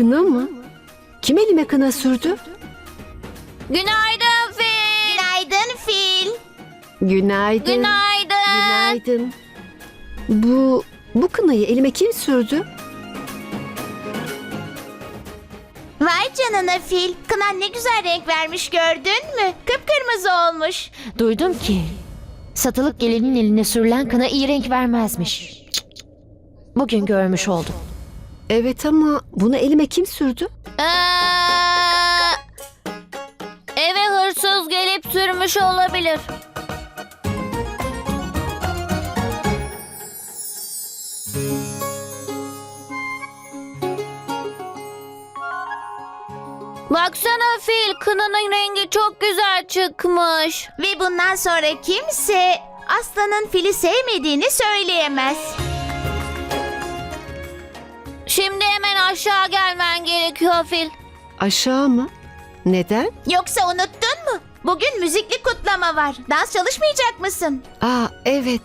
Kına mı? Kim elime kına sürdü? Günaydın Fil. Günaydın fil. Günaydın. Günaydın. Günaydın. Bu bu kınayı elime kim sürdü? Vay canına fil. Kınan ne güzel renk vermiş gördün mü? Kıpkırmızı olmuş. Duydum ki satılık gelinin eline sürülen kına iyi renk vermezmiş. Bugün görmüş oldum. Evet ama bunu elime kim sürdü? Ee, eve hırsız gelip sürmüş olabilir. Baksana Fil, kınanın rengi çok güzel çıkmış. Ve bundan sonra kimse aslanın fili sevmediğini söyleyemez. Şimdi hemen aşağı gelmen gerekiyor Fil. Aşağı mı? Neden? Yoksa unuttun mu? Bugün müzikli kutlama var. Dans çalışmayacak mısın? Aa evet.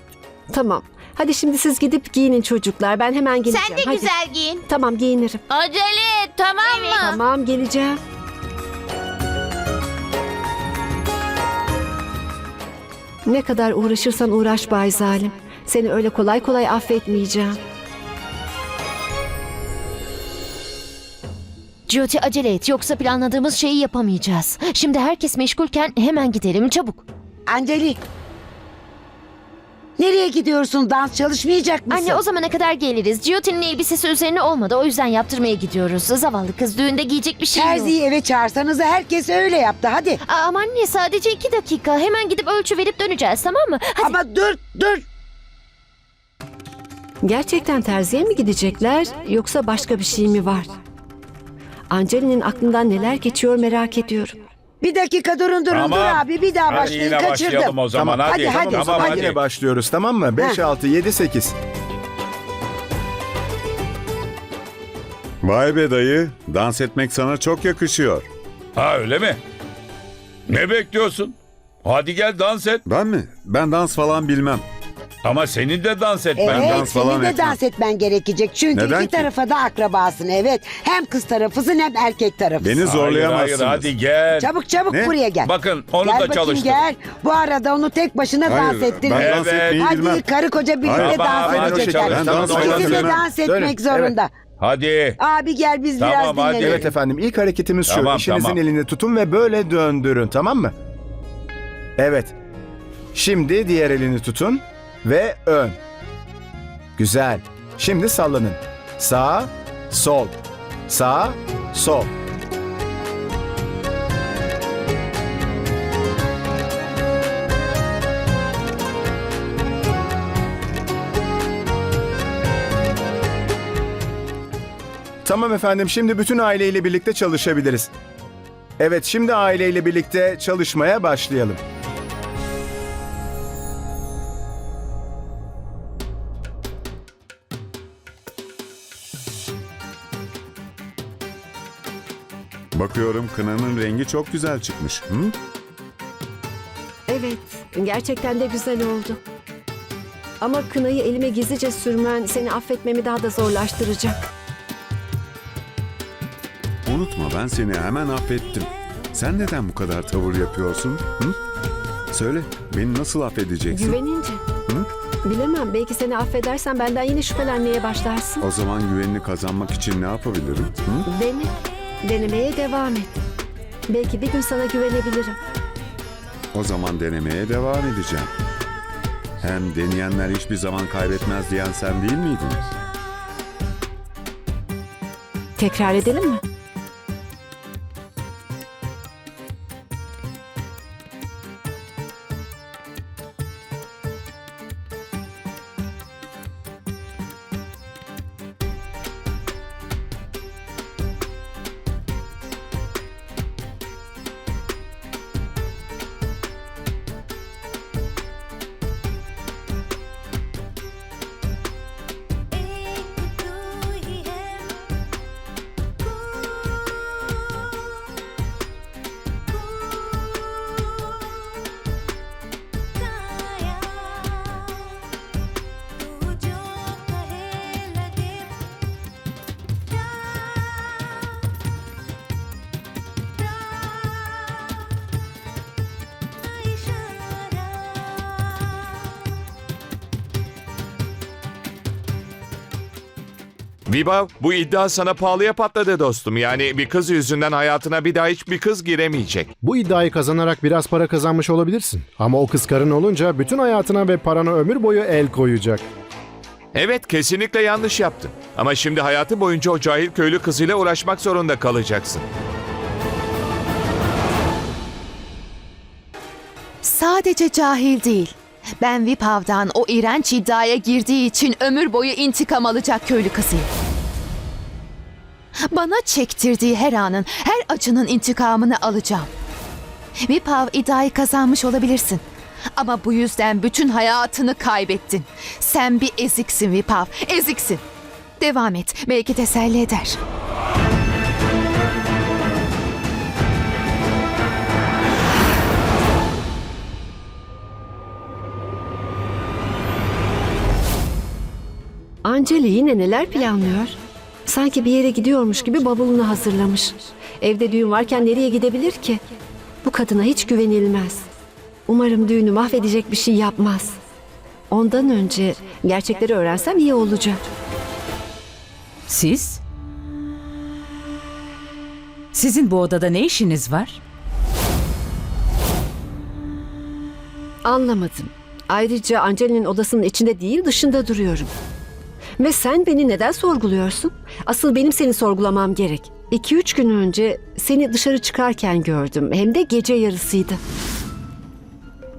Tamam. Hadi şimdi siz gidip giyinin çocuklar. Ben hemen geleceğim. Sen de Hadi. güzel giyin. Tamam giyinirim. Acele et, tamam mı? Tamam geleceğim. Ne kadar uğraşırsan uğraş Bay Zalim. Seni öyle kolay kolay affetmeyeceğim. Jyoti acele et yoksa planladığımız şeyi yapamayacağız. Şimdi herkes meşgulken hemen gidelim çabuk. Anceli. Nereye gidiyorsun? Dans çalışmayacak mısın? Anne o zamana kadar geliriz. Jyoti'nin elbisesi üzerine olmadı o yüzden yaptırmaya gidiyoruz. Zavallı kız düğünde giyecek bir şey yok. Terziyi eve çağırsanız herkes öyle yaptı. Hadi. Aa, Ama anne sadece iki dakika. Hemen gidip ölçü verip döneceğiz tamam mı? Hadi. Ama dur dur. Gerçekten terziye mi gidecekler yoksa başka bir şey mi var? Anceli'nin aklından neler geçiyor merak ediyorum. Bir dakika durun durun dur abi. Bir daha Hadi başlayın. yine Kaçırdım. başlayalım o zaman. Tamam, Hadi, hadi, hadi, tamam, hadi. hadi. Yine başlıyoruz tamam mı? 5, Heh. 6, 7, 8. Vay be dayı, dans etmek sana çok yakışıyor. Ha öyle mi? Ne bekliyorsun? Hadi gel dans et. Ben mi? Ben dans falan bilmem. Ama senin de dans etmen Ben Evet dans falan senin de etmem. dans etmen gerekecek. Çünkü Neden iki ki? tarafa da akrabasın evet. Hem kız tarafısın hem erkek tarafısın. Beni Hayır, zorlayamazsınız. hayır hadi gel. Çabuk çabuk Ne? buraya gel. Bakın onu gel da bakayım çalıştır. gel. Bu arada onu tek başına Hayır, dans ettir. ben dans Evet. etmeyi Hadi bilmem. karı koca birlikte Hayır. dans Aynen o edecekler. şekilde. Ben dans İkisi de edemem. dans etmek Dönün, zorunda. Hadi. Abi gel biz Tamam, biraz hadi. dinlenelim. Evet efendim ilk hareketimiz şu. Tamam, İşinizin tamam. elini tutun ve böyle döndürün tamam mı? Evet. Şimdi diğer elini tutun ve ön. Güzel. Şimdi sallanın. Sağ, sol. Sağ, sol. Tamam efendim şimdi bütün aileyle birlikte çalışabiliriz. Evet şimdi aileyle birlikte çalışmaya başlayalım. Bakıyorum kınanın rengi çok güzel çıkmış. Hı? Evet, gerçekten de güzel oldu. Ama kınayı elime gizlice sürmen seni affetmemi daha da zorlaştıracak. Unutma ben seni hemen affettim. Sen neden bu kadar tavır yapıyorsun? Hı? Söyle, beni nasıl affedeceksin? Güvenince. Bilemem, belki seni affedersen benden yine şüphelenmeye başlarsın. O zaman güvenini kazanmak için ne yapabilirim? Hı? Dene, denemeye devam et. Belki bir gün sana güvenebilirim. O zaman denemeye devam edeceğim. Hem deneyenler hiçbir zaman kaybetmez diyen sen değil miydin? Tekrar edelim mi? Viva bu iddia sana pahalıya patladı dostum. Yani bir kız yüzünden hayatına bir daha hiçbir kız giremeyecek. Bu iddiayı kazanarak biraz para kazanmış olabilirsin. Ama o kız karın olunca bütün hayatına ve parana ömür boyu el koyacak. Evet kesinlikle yanlış yaptın. Ama şimdi hayatın boyunca o cahil köylü kızıyla uğraşmak zorunda kalacaksın. Sadece cahil değil. Ben Vipav'dan o iğrenç iddiaya girdiği için ömür boyu intikam alacak köylü kızıyım. Bana çektirdiği her anın, her acının intikamını alacağım. Vipav iddiayı kazanmış olabilirsin. Ama bu yüzden bütün hayatını kaybettin. Sen bir eziksin Vipav, eziksin. Devam et, belki teselli eder. Anceli yine neler planlıyor? Sanki bir yere gidiyormuş gibi bavulunu hazırlamış. Evde düğün varken nereye gidebilir ki? Bu kadına hiç güvenilmez. Umarım düğünü mahvedecek bir şey yapmaz. Ondan önce gerçekleri öğrensem iyi olacak. Siz? Sizin bu odada ne işiniz var? Anlamadım. Ayrıca Anceli'nin odasının içinde değil dışında duruyorum. Ve sen beni neden sorguluyorsun? Asıl benim seni sorgulamam gerek. İki üç gün önce seni dışarı çıkarken gördüm. Hem de gece yarısıydı.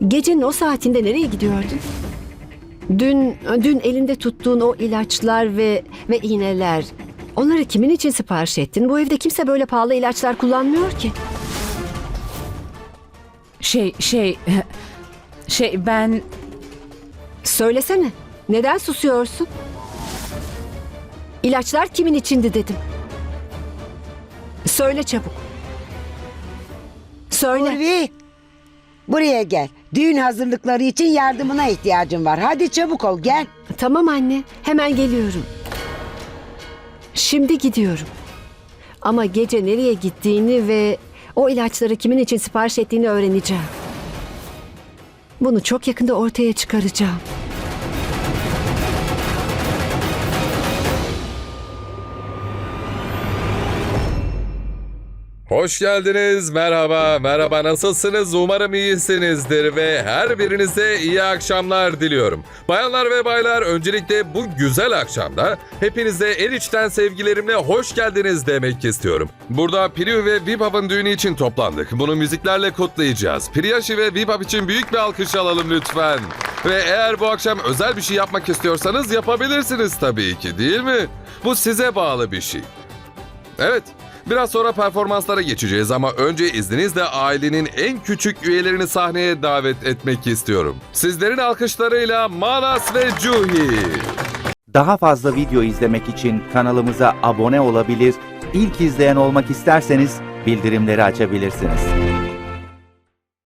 Gecenin o saatinde nereye gidiyordun? Dün, dün elinde tuttuğun o ilaçlar ve ve iğneler. Onları kimin için sipariş ettin? Bu evde kimse böyle pahalı ilaçlar kullanmıyor ki. Şey, şey... Şey ben... Söylesene. Neden susuyorsun? İlaçlar kimin içindi dedim. Söyle çabuk. Söyle. Urvi, buraya gel. Düğün hazırlıkları için yardımına ihtiyacım var. Hadi çabuk ol gel. Tamam anne, hemen geliyorum. Şimdi gidiyorum. Ama gece nereye gittiğini ve o ilaçları kimin için sipariş ettiğini öğreneceğim. Bunu çok yakında ortaya çıkaracağım. Hoş geldiniz. Merhaba. Merhaba. Nasılsınız? Umarım iyisinizdir ve her birinize iyi akşamlar diliyorum. Bayanlar ve baylar öncelikle bu güzel akşamda hepinize en içten sevgilerimle hoş geldiniz demek istiyorum. Burada Priyu ve Vibhav'ın düğünü için toplandık. Bunu müziklerle kutlayacağız. Priyashi ve Vibhav için büyük bir alkış alalım lütfen. Ve eğer bu akşam özel bir şey yapmak istiyorsanız yapabilirsiniz tabii ki değil mi? Bu size bağlı bir şey. Evet, biraz sonra performanslara geçeceğiz ama önce izninizle ailenin en küçük üyelerini sahneye davet etmek istiyorum. Sizlerin alkışlarıyla Manas ve Juhi. Daha fazla video izlemek için kanalımıza abone olabilir, ilk izleyen olmak isterseniz bildirimleri açabilirsiniz.